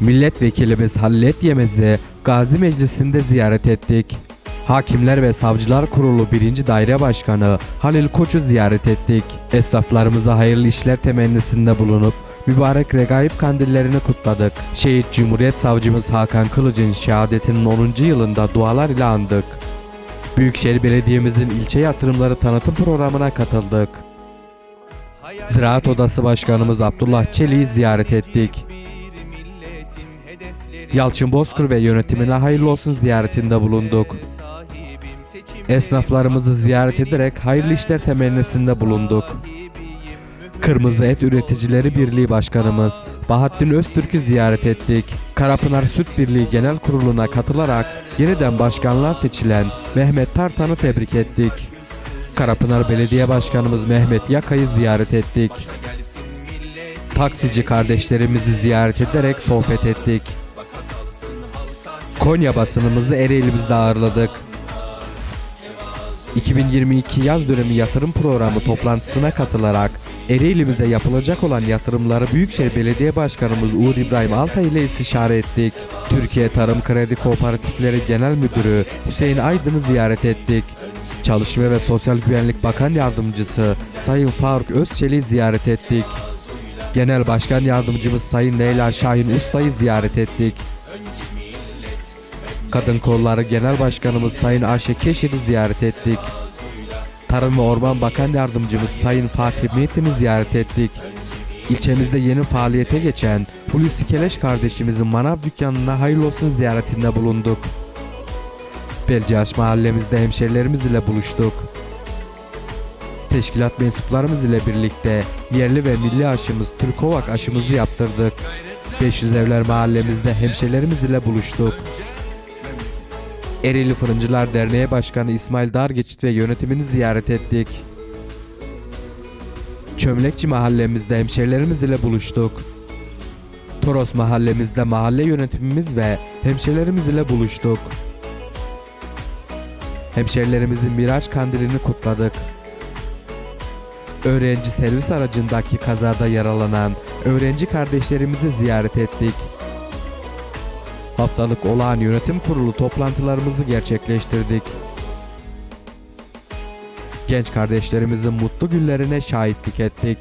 Milletvekilimiz Hallet Yemez'i Gazi Meclisi'nde ziyaret ettik. Hakimler ve Savcılar Kurulu 1. Daire Başkanı Halil Koç'u ziyaret ettik. Esnaflarımıza hayırlı işler temennisinde bulunup mübarek regaib kandillerini kutladık. Şehit Cumhuriyet Savcımız Hakan Kılıç'ın şehadetinin 10. yılında dualar ile andık. Büyükşehir Belediye'mizin ilçe yatırımları tanıtım programına katıldık. Ziraat Odası Başkanımız Abdullah Çelik'i ziyaret ettik. Yalçın Bozkır ve yönetimine hayırlı olsun ziyaretinde bulunduk. Esnaflarımızı ziyaret ederek hayırlı işler temennisinde bulunduk. Kırmızı Et Üreticileri Birliği Başkanımız Bahattin Öztürk'ü ziyaret ettik. Karapınar Süt Birliği Genel Kurulu'na katılarak yeniden başkanlığa seçilen Mehmet Tartan'ı tebrik ettik. Karapınar Belediye Başkanımız Mehmet Yaka'yı ziyaret ettik. Taksici kardeşlerimizi ziyaret ederek sohbet ettik. Konya basınımızı Ereğli'mizde ağırladık. 2022 yaz dönemi yatırım programı toplantısına katılarak Ereğli'mize yapılacak olan yatırımları Büyükşehir Belediye Başkanımız Uğur İbrahim Altay ile istişare ettik. Türkiye Tarım Kredi Kooperatifleri Genel Müdürü Hüseyin Aydın'ı ziyaret ettik. Çalışma ve Sosyal Güvenlik Bakan Yardımcısı Sayın Faruk Özçelik'i ziyaret ettik. Genel Başkan Yardımcımız Sayın Leyla Şahin Usta'yı ziyaret ettik. Kadın Kolları Genel Başkanımız Sayın Ayşe Keşir'i ziyaret ettik. Tarım ve Orman Bakan Yardımcımız Sayın Fatih Metin'i ziyaret ettik. İlçemizde yeni faaliyete geçen Hulusi Keleş kardeşimizin manav dükkanına hayırlı olsun ziyaretinde bulunduk. Belcaş mahallemizde hemşerilerimiz ile buluştuk. Teşkilat mensuplarımız ile birlikte yerli ve milli aşımız Türkovak aşımızı yaptırdık. 500 Evler mahallemizde hemşerilerimiz ile buluştuk. Ereğli Fırıncılar Derneği Başkanı İsmail Dargeçit ve yönetimini ziyaret ettik. Çömlekçi mahallemizde hemşerilerimiz ile buluştuk. Toros mahallemizde mahalle yönetimimiz ve hemşerilerimiz ile buluştuk. Hemşerilerimizin Miraç Kandilini kutladık. Öğrenci servis aracındaki kazada yaralanan öğrenci kardeşlerimizi ziyaret ettik. Haftalık olağan yönetim kurulu toplantılarımızı gerçekleştirdik. Genç kardeşlerimizin mutlu günlerine şahitlik ettik.